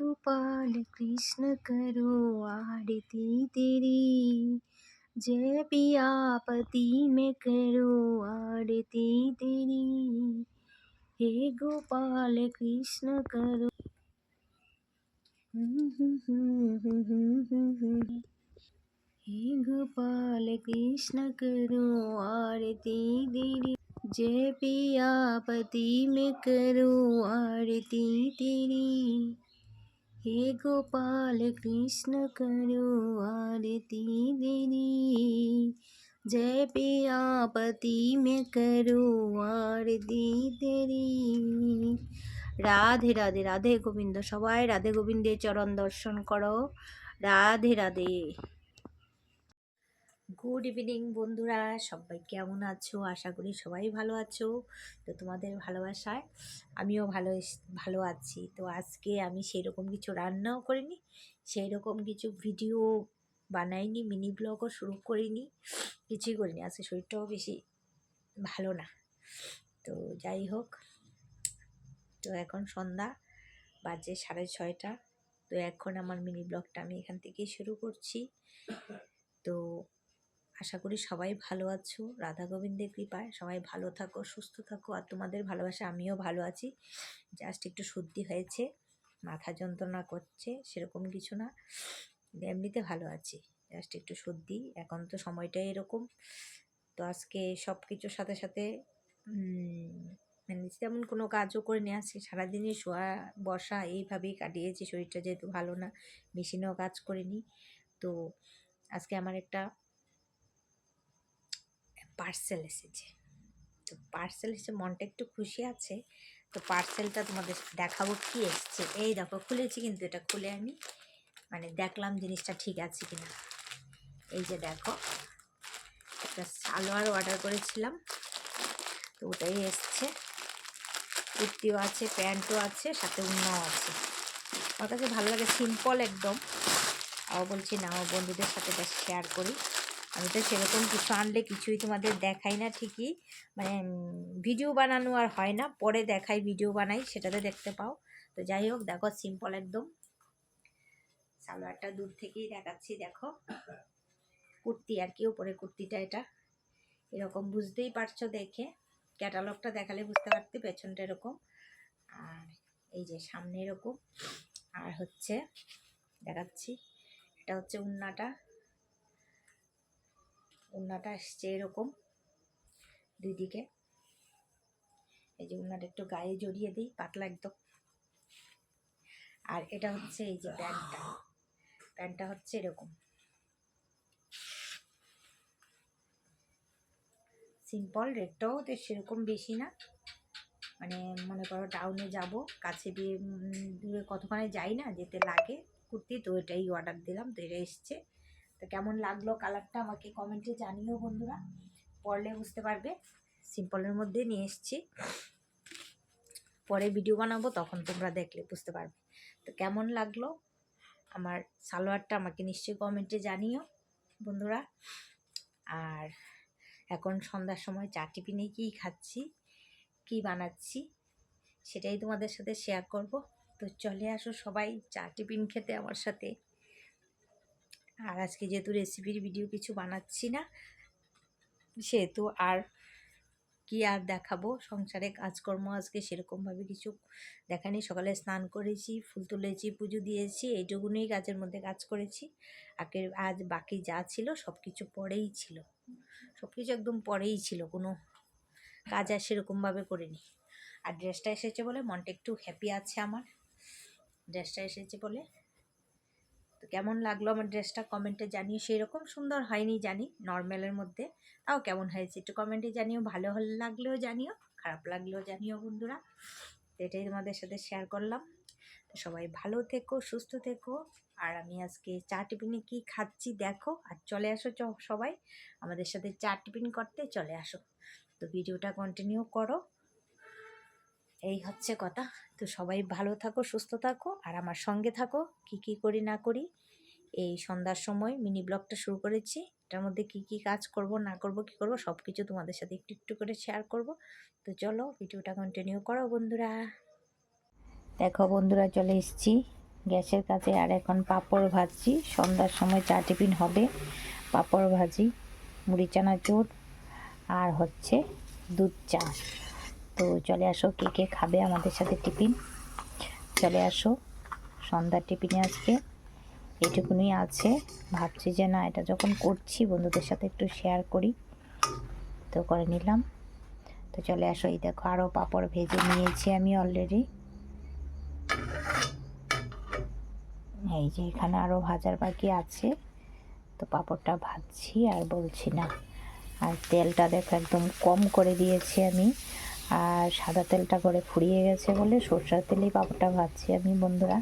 गोपाल कृष्ण करो आरती तेरी। जय पिया पति में करो आरती तेरी। हे गोपाल कृष्ण करो। हे गोपाल कृष्ण करो आरती तेरी। जय पिया पति में करो आरती तेरी। हे गोपाल कृष्ण करो आरती तेरी जय पिया पति में करो आरती तेरी রাধে রাধে রাধে গোবিন্দ সবাই রাধে গোবিন্দের চরণ দর্শন করো রাধে রাধে গুড ইভিনিং বন্ধুরা। সবাই কেমন আছো? আশা করি সবাই ভালো আছো। তো তোমাদের ভালোবাসায় আমিও ভালো ভালো আছি। তো আজকে আমি সেই রকম কিছু রান্নাও করিনি সেই রকম কিছু ভিডিও বানাইনি মিনি ব্লগও শুরু করিনি, কিছুই করিনি। আজকে শরীরটাও বেশি ভালো না। তো যাই হোক, তো এখন সন্ধ্যা, বাজে সাড়ে ছয়টা। তো এখন আমার মিনি ব্লগটা আমি এখান থেকেই শুরু করছি। তো আশা করি সবাই ভালো আছো। রাধা গোবিন্দের কৃপায় সবাই ভালো থাকো, সুস্থ থাকো। আর তোমাদের ভালোবাসা আমিও ভালো আছি। জাস্ট একটু সর্দি হয়েছে, মাথা যন্ত্রণা করছে, সেরকম কিছু না। এমনিতে ভালো আছি। জাস্ট একটু সর্দি, এখন তো সময়টাই এরকম। তো আজকে সব কিছুর সাথে সাথে মানে তেমন কোনো কাজও করে নিয়ে আসছি সারাদিনই শোয়া, বসা এইভাবেই কাটিয়েছি। শরীরটা যেহেতু ভালো না, মেশিনেও কাজ করিনি। তো আজকে আমার একটা পার্সেল এসেছে। তো পার্সেল এসে মনটা একটু খুশি আছে। তো পার্সেলটা তোমাদের দেখাবো কি এসছে। এই দেখো, খুলেছি কিন্তু এটা খুলে আমি মানে দেখলাম জিনিসটা ঠিক আছে কিনা। এই যে দেখো, একটা সালোয়ার অর্ডার করেছিলাম, তো ওটাই এসছে। কুর্তিও আছে, প্যান্টও আছে, সাথে উন্নাও আছে। আমার কাছে ভালো লাগে সিম্পল একদম। আবার বলছি না, আমার বন্ধুদের সাথে এটা শেয়ার করি। আমি তো সেরকম কিছু আনলে কিছুই তোমাদের দেখাই না ঠিকই। মানে ভিডিও বানানো আর হয় না। পরে দেখাই ভিডিও বানাই, সেটাতে দেখতে পাও। তো যাই হোক, দেখো সিম্পল একদম। সালোয়ারটা দূর থেকেই দেখাচ্ছি, দেখো। কুর্তি আর কি উপরে কুর্তিটা এটা। এরকম বুঝতেই পারছ দেখে। ক্যাটালগটা দেখালে বুঝতে পারতে পেছনটা এরকম। আর এই যে সামনে এরকম। আর হচ্ছে, দেখাচ্ছি। এটা হচ্ছে উন্নাটা। উন্নাটা আসছে এরকম দুই দিকে এই যে উন্নাটা একটু গায়ে জড়িয়ে দিই, পাতলা একদম। আর এটা হচ্ছে এই যে প্যান্টটা। প্যান্টটা হচ্ছে এরকম। সিম্পল রেটটাও তো সেরকম বেশি না। মানে মনে করো টাউনে যাব, কাছে দিয়ে দূরে কতক্ষণে যাই না, যেতে লাগে। কুর্তি তো এটাই অর্ডার দিলাম, তো এটা এসছে। তো কেমন লাগল কালারটা আমাকে কমেন্টে জানিও বন্ধুরা। পরলে বুঝতে পারবে। সিম্পলের মধ্যে নিয়ে এসছি। পরে ভিডিও বানাবো, তখন তোমরা দেখলে বুঝতে পারবে। তো কেমন লাগল? আমার সালোয়ারটা আমাকে নিশ্চয়ই কমেন্টে জানিও বন্ধুরা। আর এখন সন্ধ্যার সময় চা টিফিনে কী খাচ্ছি, কী বানাচ্ছি, সেটাই তোমাদের সাথে শেয়ার করব। তো চলে আসো সবাই চা টিফিন খেতে আমার সাথে। আর আজকে যেহেতু রেসিপির ভিডিও কিছু বানাচ্ছি না, সেহেতু আর কি আর দেখাবো? সংসারে কাজকর্ম আজকে সেরকমভাবে কিছু দেখানি সকালে স্নান করেছি, ফুল তুলেছি, পুজো দিয়েছি এইটুকুনই কাজের মধ্যে কাজ করেছি। আগে আজ বাকি যা ছিল সব কিছু পরেই ছিল। সব কিছু একদম পরেই ছিল, কোনো কাজ আর সেরকমভাবে করিনি। আর ড্রেসটা এসেছে বলে মনটা একটু হ্যাপি আছে আমার। ড্রেসটা এসেছে বলে তো কেমন লাগল আমার ড্রেসটা কমেন্টে জানিও। সেই রকম সুন্দর হয়নি জানি নর্মালের মধ্যে। তাও কেমন হয়েছে একটু কমেন্টে জানিও। ভালো লাগলেও জানিও, খারাপ লাগলেও জানিও বন্ধুরা। তো এটাই তোমাদের সাথে শেয়ার করলাম। তো সবাই ভালো থেকো, সুস্থ থেকো। আর আমি আজকে চা টিফিনে কি খাচ্ছি দেখো। আর চলে আসো সবাই। আমাদের সাথে চা টিফিন করতে চলে আসো। তো ভিডিওটা কন্টিনিউ করো। এই হচ্ছে কথা। তো সবাই ভালো থাকো, সুস্থ থাকো, আর আমার সঙ্গে থাকো। কি কি করি, না করি, এই সন্ধ্যার সময় মিনি ব্লগটা শুরু করেছি। এটার মধ্যে কি কি কাজ করব, না করব, কি করব সব কিছু তোমাদের সাথে একটু একটু করে শেয়ার করব। তো চলো ভিডিওটা কন্টিনিউ করো বন্ধুরা। দেখো বন্ধুরা, চলে এসেছি। গ্যাসের কাছে আর এখন পাঁপড় ভাজছি। সন্ধ্যার সময় চা টিফিন হবে, পাঁপড় ভাজি, মুড়ি, চানাচুর, আর হচ্ছে দুধ চা। তো চলে আসো, কে কে খাবে আমাদের সাথে টিফিন? চলে আসো, সন্ধ্যার টিফিনে আজকে এটুকুনি আছে। ভাবছি যে না, এটা যখন করছি, বন্ধুদের সাথে একটু শেয়ার করি। তো করে নিলাম। তো চলে আসো, এই দেখো আরও পাঁপড় ভেজে নিয়েছি আমি অলরেডি এই যে এখানে আরও ভাজার বাকি আছে। তো পাঁপড়টা ভাজছি আর বলছি না। আর তেলটা দেখো একদম কম করে দিয়েছি আমি। আর সাদা তেলটা করে ফুরিয়ে গেছে বলে সরষের তেলেই পাপড়টা ভাজছি আমি, বন্ধুরা।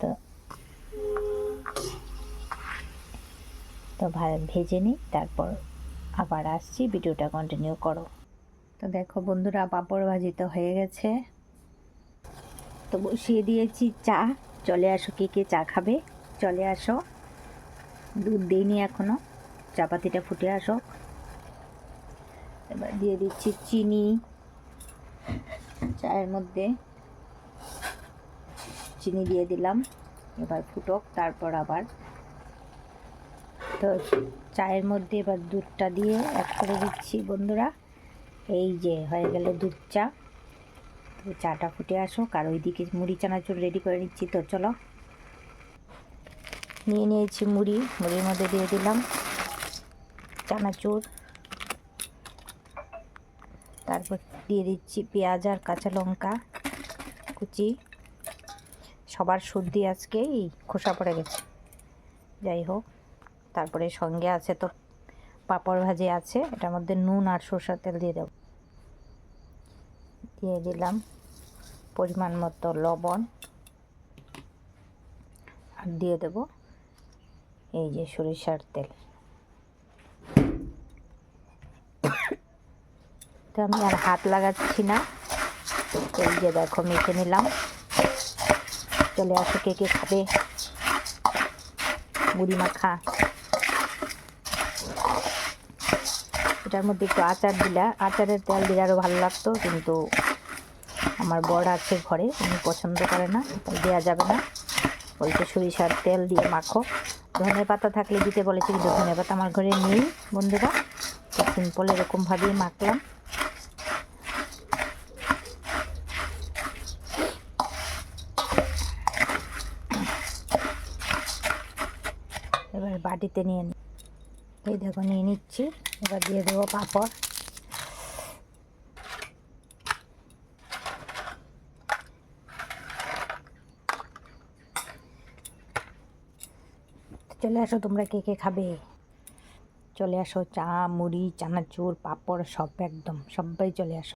তো তো ভেজে নিই, তারপর আবার আসছি, ভিডিওটা কন্টিনিউ করো। তো দেখো বন্ধুরা, পাঁপড় ভাজি তো হয়ে গেছে। তো বসিয়ে দিয়েছি চা। চলে আসো, কে কে চা খাবে? চলে আসো। দুধ দিইনি এখনও। চাপাতিটা ফুটে আসো এবার দিয়ে দিচ্ছি চিনি চায়ের মধ্যে। চিনি দিয়ে দিলাম, এবার ফুটক, তারপর আবার। তো চায়ের মধ্যে এবার দুধটা দিয়ে অ্যাড করে দিচ্ছি বন্ধুরা। এই যে হয়ে গেল দুধ চা। তো চাটা ফুটে আসুক, আর ওইদিকে মুড়ি চানাচুর রেডি করে নিচ্ছি। তো চলো, নিয়ে নিয়েছি মুড়ি। মুড়ির মধ্যে দিয়ে দিলাম চানাচুর। তারপর দিয়ে দিচ্ছি পেঁয়াজ আর কাঁচা লঙ্কা কুচি। সবার সর্দি আজকে, এই খোসা পড়ে গেছে। যাই হোক, তারপরে সঙ্গে আছে তো পাঁপড় ভাজি আছে, এটার মধ্যে নুন আর সরষের তেল দিয়ে দেব। দিয়ে দিলাম পরিমাণ মতো লবণ। আর দিয়ে দেব এই যে সরিষার তেল। তো আমি আর হাত লাগাচ্ছি না। এই যে দেখো, মেখে নিলাম। চলে আসো, কে কে খাবে? মুড়ি মাখা। এটার মধ্যে একটু আচার দিলা। আচারের তেল দিলে আরও ভালো লাগতো, কিন্তু আমার বড় আছে ঘরে, উনি পছন্দ করে না দেওয়া যাবে না। ওইটা সরিষার তেল দিয়ে মাখো। ধনে পাতা থাকলে দিতে বলেছি, কিন্তু ধনে পাতা আমার ঘরে নেই, বন্ধুরা। সিম্পল এরকমভাবেই মাখলাম। এবার বাটিতে নিয়ে নি। এই দেখো নিয়ে নিচ্ছি, এবার দিয়ে দেবো পাঁপড়। চলে আসো তোমরা কে কে খাবে। চলে আসো চা, মুড়ি, চানাচুর, পাঁপড়, সব একদম, সবাই চলে আসো।